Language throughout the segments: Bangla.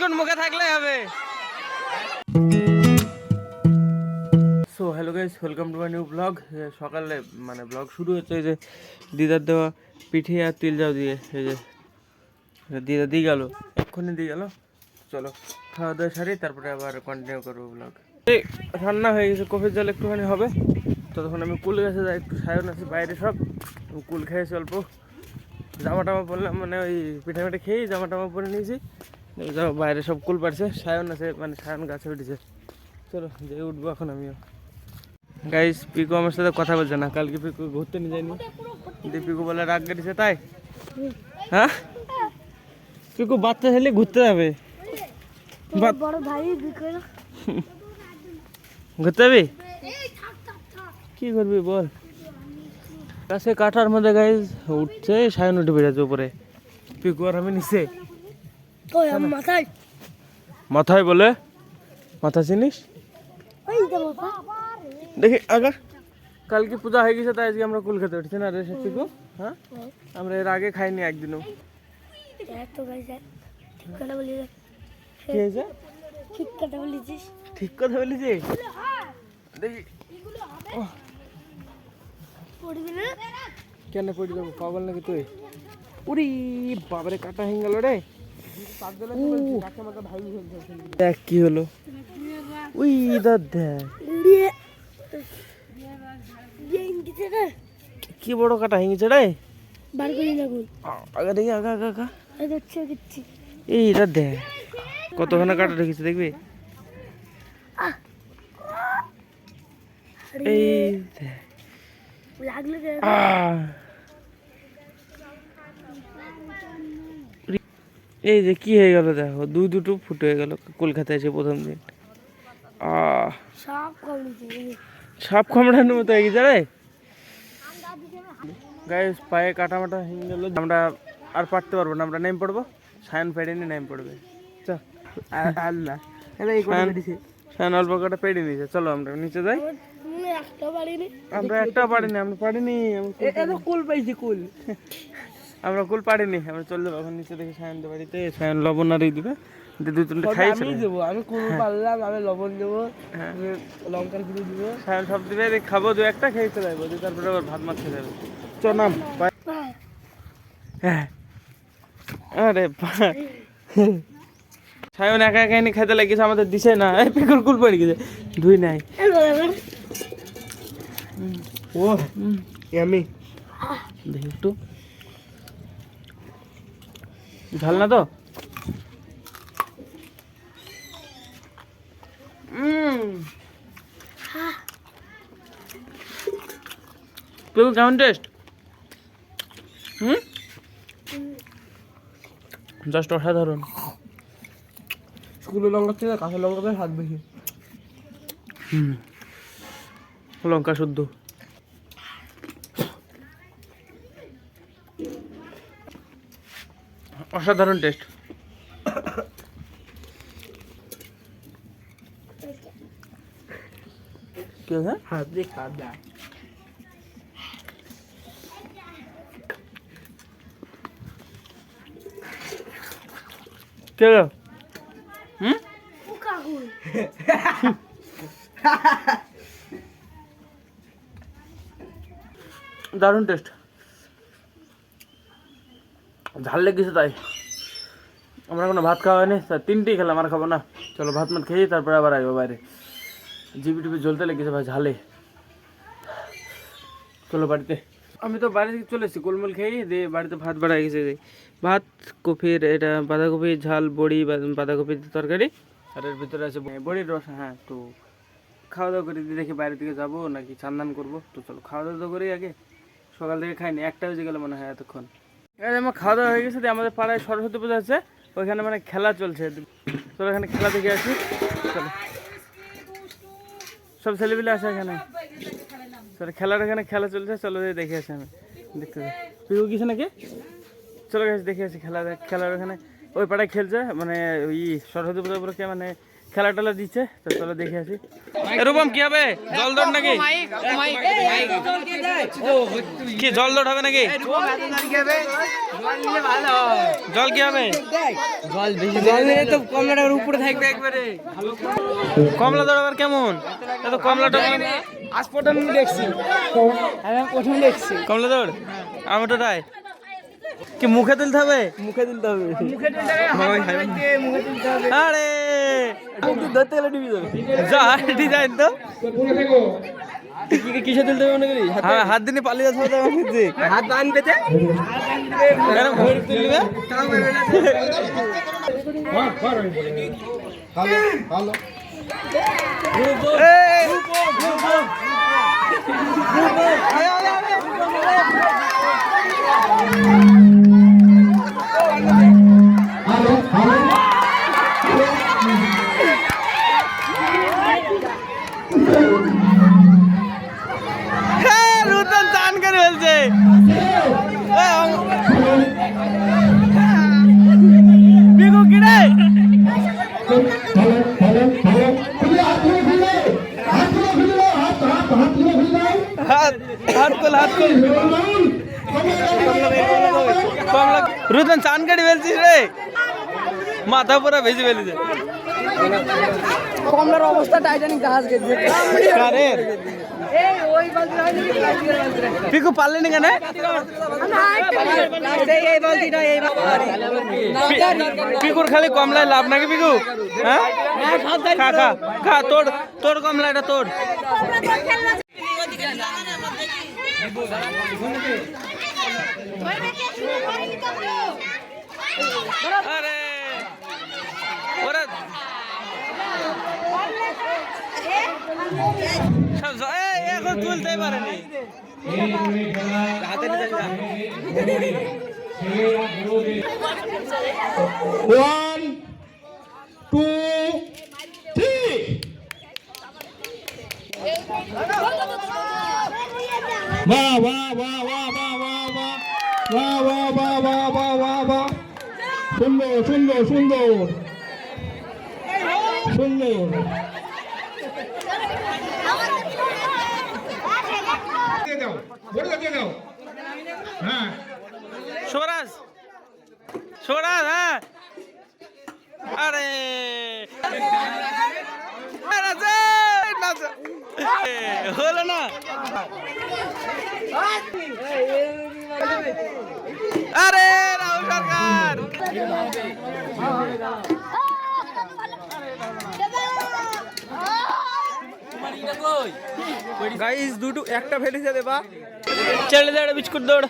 বিস্কুট মুখে থাকলে হবে। So hello guys welcome to my new vlog সকালে মানে ব্লগ শুরু হচ্ছে এই যে দিদার দেওয়া পিঠে আর তিল যাও দিয়ে, এই যে দিদা দিয়ে গেল, এক্ষুনি দিয়ে গেল। চলো, খাওয়া দাওয়া সারি, তারপরে আবার কন্টিনিউ করব ব্লগ রান্না হয়ে গেছে, কফির জল একটুখানি হবে। ততক্ষণ আমি কুল গাছে যাই, একটু সায়ন আছে বাইরে সব। কুল খেয়েছি অল্প জামা টামা পরলাম মানে ওই পিঠে মিঠে খেয়েই জামা টামা পরে নিয়েছি। যাও বাইরে সব কুল পাড়ছে। সায়ন আছে মানে সায়ন গাছে উঠেছে। চলো যে উঠবো এখন আমিও। গাইস পিকু আমার সাথে কথা বলছে না। কালকে পিকু ঘুরতে নিয়ে যায়নি। দিয়ে পিকু বলে রাগ কেটেছে তাই? হ্যাঁ? পিকু বাচ্চা ছেলে ঘুরতে যাবে। বড় ভাই ঘুরতে যাবি? কি করবি বল? গাছে কাটার মধ্যে গাইজ উঠছে সায়ন উঠে বেড়েছে উপরে। পিকু আর আমি নিচে। মাথায়। মাথায় বলে? মাথা চিনিস? দেখি আগা কালকে পূজা হয়ে গেছে তাই আজকে আমরা কুল খেতে উঠছি না রে পিকু হ্যাঁ? আমরা এর আগে খাইনি একদিনও। ঠিক কথা বলি রে। কি ঠিক কথা বলেছিস। ঠিক কথা বলেছি দেখি। কেন পড়ে যাব পাগল নাকি তুই? উরি বাবারে কাটা হয়ে গেল রে। দেখ কি হলো। উই দাদ দেখ। কি বড় কাটা গেছে রে। বার করি না আগা দেখি আগা আগা আগা। এই দেখছি দেখছি এই এটা দেখ। কতখানা কাটা রেখেছে দেখবি? এই দেখ। লাগলে রে আহ! এই যে কি হয়ে গেল দেখো দুই দুটো ফুটো হয়ে গেল কলকাতায় এসে প্রথম দিন। সাপ কামড়ানোর মতো হয়ে গেছে রে। গাইস পায়ে কাটা মাটা হয়ে গেল। আমরা আর পারতে পারব না আমরা নেম পড়ব? সায়ন পেড়িনি নেম পড়বে। সায়ন অল্প কাটা পেড়ে নিয়েছে। চলো আমরা নিচে যাই। একটা পারিনি। আমরা একটা পারিনি আমরা পারিনি। আমরা কুল কুল পাইছি কুল। আমরা কুল পারিনি আমরা চলে যাব। এখন নিচে দেখি সায়ন বাড়িতে সায়ন লবণ আর দিবে। দুই তিনটে খাইছে দেবো আমি কুল পারলাম আমি লবণ দেবো হ্যাঁ। লঙ্কার গুঁড়ো দিব। সায়ন সব দিবে খাব দু একটা খেয়ে চলে যাব তারপরে আবার ভাত মাছ খেয়ে যাব। চ নাম। হ্যাঁ। আরে বা- সায়ন একা একা এনে খেতে লাগিয়েছে আমাদের দিছে না। এই পিকুর কুল পড়ে গেছে। ধুই নাই। ও আমি। দেখি একটু। ঝাল না তো? পিকু কেমন টেস্ট হুম? জাস্ট অসাধারণ। শুকনো লঙ্কা থেকে কাঁচা লঙ্কাতে হাত বেশি। হুম। লঙ্কা শুদ্ধ। অসাধারণ টেস্ট। কি হ্যাঁ যায়? হুম? দারুণ টেস্ট। ঝাল লেগেছে তাই। আমরা কোনো ভাত খাওয়া হয়নি তিনটেই খেলাম, আর খাব না। চলো ভাত মাত খেয়ে তারপরে আবার আসব বাইরে। জিবি টিবি জ্বলতে লেগেছে ভাই, ঝালে। চলো বাড়িতে। আমি তো বাড়ি থেকে চলে এসেছি, গোলমোল খেয়ে দিয়ে বাড়িতে ভাত বাড়াই গেছে। ভাত কপির এটা বাঁধাকপির ঝাল, বড়ি বাঁধাকপির তরকারি। আর এর ভিতরে আছে বড়ির রস হ্যাঁ তো খাওয়া দাওয়া করে দেখি বাইরে থেকে যাব নাকি চান্দান করব। তো চলো খাওয়া দাওয়া করি আগে। সকাল থেকে খাইনি, একটা বেজে গেলে মনে হয় এতক্ষণ। যে আমার খাওয়া দাওয়া হয়ে গেছে আমাদের পাড়ায় সরস্বতী পুজো আছে ওইখানে মানে খেলা চলছে। চলো এখানে খেলা দেখে আসি। চলো। সব ছেলেপিলে আছে এখানে? চলো, খেলার এখানে খেলা চলছে, চলো দেখে আসি আমি। দেখতে তুইও কিছু নাকি? চলো গেছে দেখে আসি খেলা, খেলার ওখানে ওই পাড়ায় খেলছে মানে ওই সরস্বতী পূজা মানে খেলা টেলা দিচ্ছে তো চলো দেখে আসি এরকম কি হবে জল দৌড় নাকি কি জল দৌড় হবে নাকি জল কি হবে জল বেশি জল দিলে তো কমলাটার উপরে থাকবে একবারে কমলা দৌড় আবার কেমন এত কমলাটা আজ প্রথম দেখছি প্রথম দেখছি কমলা দৌড় আমি ওটাই কি মুখে তুলতে হবে মুখে তুলতে হবে মুখে তুলতে হবে, মুখে তুলতে হবে আরে ধরতে গেলে ডিবি যাবে যা ডিজাইন তো কি- কিসে তুলতে হবে মনে করি হাত- হ্যাঁ হাত দিনে পালিয়ে যাচ্ছে আমার হাত বাঁধবে তে? কেন তুলবে তাও মারবে হাত হাত কল হাত কল কমলা রুতন চান কাটি ফেলছিস রে? মাথা পুরো ভেজে ফেলেছে। কমলার অবস্থা টাইটানিক জাহাজ গেছে কারের? পিকু পারলি না কেন? পিকুর খালি কমলায় লাভ নাকি পিকু? হ্যাঁ? খা খা খা তোর তোর কমলা এটা তোর আরে। ওরা। সব এখন তুলতেই পারেনি। ওয়ান টু থ্রি বাহ বাহ বাহ বাহ বাহ বাহ বাহ বাহ বাহ বাহ বাহ বাহ বাহ বাহ সুন্দর সুন্দর সুন্দর সুন্দর হ্যাঁ শোরাজ শোরাজ হ্যাঁ। আরে নাচে, নাচে। এ, হলো না। আরে রাহুল সরকার। গাইস দুটো একটা ফেলেছে দেবা চলে দৌড় বিস্কুট দৌড়।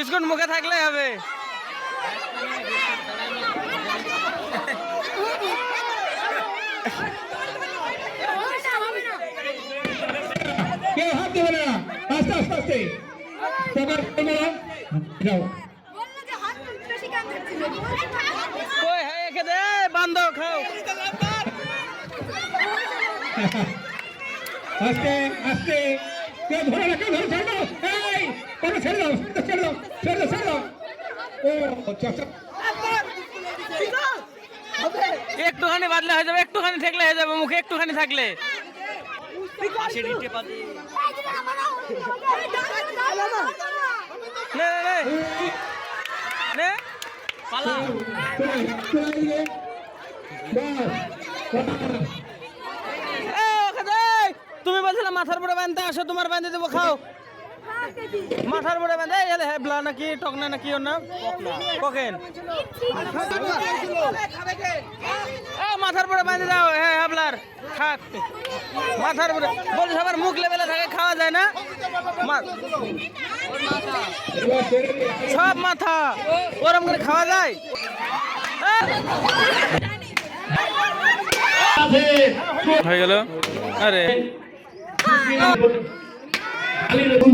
বিস্কুট মুখে থাকলে হবে। কেউ হাত দেবে না। আস্তে আস্তে আস্তে। সবার ক্যামেরা যাও কই হ্যাঁ একে দে বান্ধ খাও। আস্তে আস্তে। কেউ ধরে না কেউ ধরে ছেড়ে দাও। এই ছেড়ে দাও ছেড়ে দাও। ছেড়ে ছেড়ে ও একটুখানি বাদলে হয়ে যাবে একটুখানি থাকলে হয়ে যাবে মুখে একটুখানি থাকলে। তুমি বলছিলে মাথার পরে বাঁধতে আসো তোমার বাঁধতে দেবো খাও। মাথার পরে বাঁধে এই হলে হ্যাবলা নাকি টকনা নাকি ওর নাম? ককেন। এ, মাথার পরে বাঁধে দাও হ্যাঁ হ্যাবলার থাক। মাথার পরে বলছে সবার মুখ লেভেলে থাকে খাওয়া যায় না? সব মাথা ওরম করে খাওয়া যায়? হয়ে গেল। আরে। আলী রকম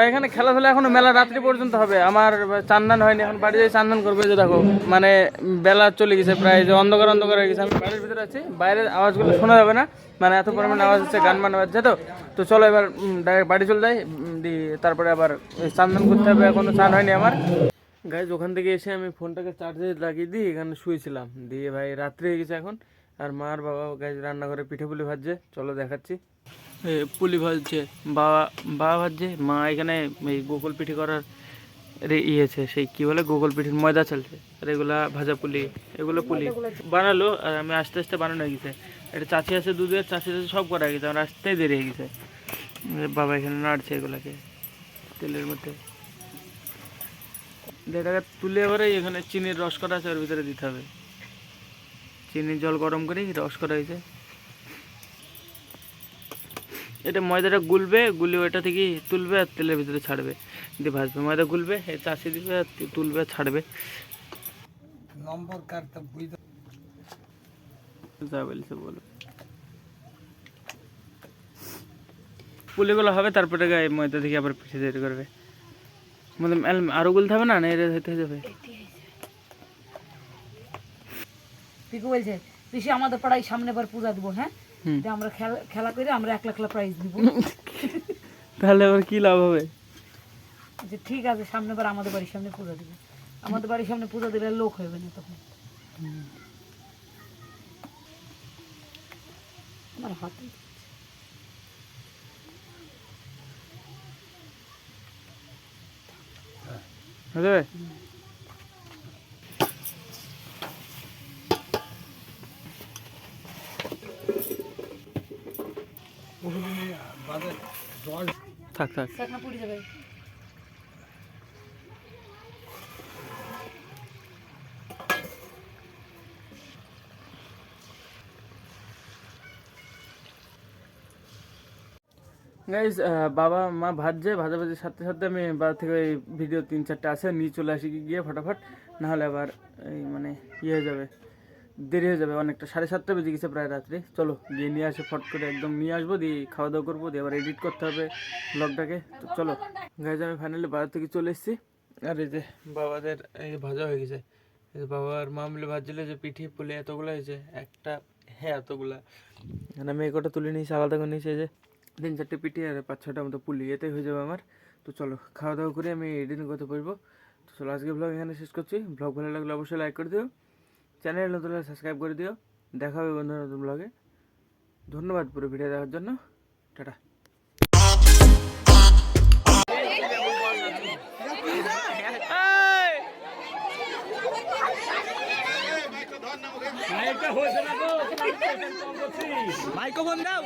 গাইজ এখানে খেলাধুলা এখনও মেলা রাত্রি পর্যন্ত হবে। আমার চান্দান হয়নি, এখন বাড়ি যাই চান্দান করবে যে দেখো মানে বেলা চলে গেছে প্রায়, যে অন্ধকার অন্ধকার হয়ে গেছে। আমি বাড়ির ভিতরে আছি, বাইরের আওয়াজগুলো শোনা যাবে না মানে এত পরিমাণে আওয়াজ হচ্ছে, গান মান বাজছে তো। তো চলো এবার ডাইরেক্ট বাড়ি চলে যাই দিয়ে তারপরে আবার চান্দান করতে হবে, এখনও চান হয়নি আমার। গাইজ ওখান থেকে এসে আমি ফোনটাকে চার্জে লাগিয়ে দিই এখানে শুয়েছিলাম। দিয়ে ভাই, রাত্রি হয়ে গেছে এখন। আর মা আর বাবা গাইজ রান্নাঘরে পিঠে পুলি ভাজছে, চলো দেখাচ্ছি। পুলি ভাজছে, বাবা বাবা ভাজছে, মা এখানে এই গোকুল পিঠে করার ইয়েছে সেই কি বলে, গোকুল পিঠির ময়দা চলছে, আর এগুলা ভাজা পুলি, এগুলো পুলি বানালো, আর আমি আস্তে আস্তে বানানো হয়ে গেছে। এটা চাষি আছে দুধের চাষি আছে সব করা গেছে, আমার আসতেই দেরি হয়ে গেছে। বাবা এখানে নাড়ছে এগুলাকে, তেলের মধ্যে। এটাকে তুলে এবারে এখানে চিনির রস করা আছে, ওর ভিতরে দিতে হবে। চিনির জল গরম করে রস করা হয়েছে। এটা ময়দাটা গুলবে গুলে ওটা থেকে তুলবে আর তেলের ভিতরে ছাড়বে। দিয়ে ভাজবে। ময়দা গুলবে চাষি দিবে আর তুলবে আর ছাড়বে। যা বলছে বলো। পুলিগুলো হবে তারপরে গায়ে ময়দা থেকে আবার পিঠে তৈরি করবে। মানে এল- আরও গুলতে হবে না না এটা হতে যাবে পিকু বলছে পিসি আমাদের পাড়ায় সামনে বার পূজা দেবো হ্যাঁ। যে আমরা খেলা খেলা করে আমরা এক লাখ লাখ প্রাইজ দিব। তাহলে আবার কি লাভ হবে? যে ঠিক আছে সামনে বার আমাদের বাড়ির সামনে পূজা দিবে। আমাদের বাড়ির সামনে পূজা দিলে লোক হবে না তখন। আমার হাতে হয়ে। যাবে থাক থাক। না পুড়ে যাবে গাইজ বাবা, মা ভাজছে, ভাজাভাজির সাথে সাথে আমি বাড়ি থেকে ওই ভিডিও তিন চারটে আছে, নিয়ে চলে আসি গিয়ে ফটাফট। না হলে আবার এই মানে ইয়ে হয়ে যাবে। দেরি হয়ে যাবে, অনেকটা, সাড়ে সাতটা বেজে গেছে প্রায় রাত্রে। চলো, গিয়ে নিয়ে আসে, ফট করে একদম নিয়ে আসব, দিয়ে খাওয়া দাওয়া করব, দিয়ে আবার এডিট করতে হবে ব্লগটাকে তো চলো গাইজ আমি ফাইনালি বাজার থেকে চলে এসেছি। আর এই যে বাবাদের, এই ভাজা হয়ে গেছে। এই যে বাবা আর মা মিলে ভাজছিল যে পিঠে পুলে এতগুলো হয়েছে, একটা হ্যাঁ এতগুলা। আমি এই কটা তুলে নিয়েছি, আলাদা করে নিয়েছি যে তিন চারটে পিঠে আর পাঁচ ছটা মতো পুলি, এতে হয়ে যাবে আমার। তো চলো, খাওয়া দাওয়া করে আমি এডিটিং করতে পারব তো চলো, আজকে ব্লগ এখানে শেষ করছি। ব্লগ ভালো লাগলে অবশ্যই লাইক করে দিও। চ্যানেল নতুন সাবস্ক্রাইব করে দিও। দেখা হবে বন্ধু নতুন ব্লগে ধন্যবাদ পুরো ভিডিও দেখার জন্য। টাটা। মাইক্রোফোন দাও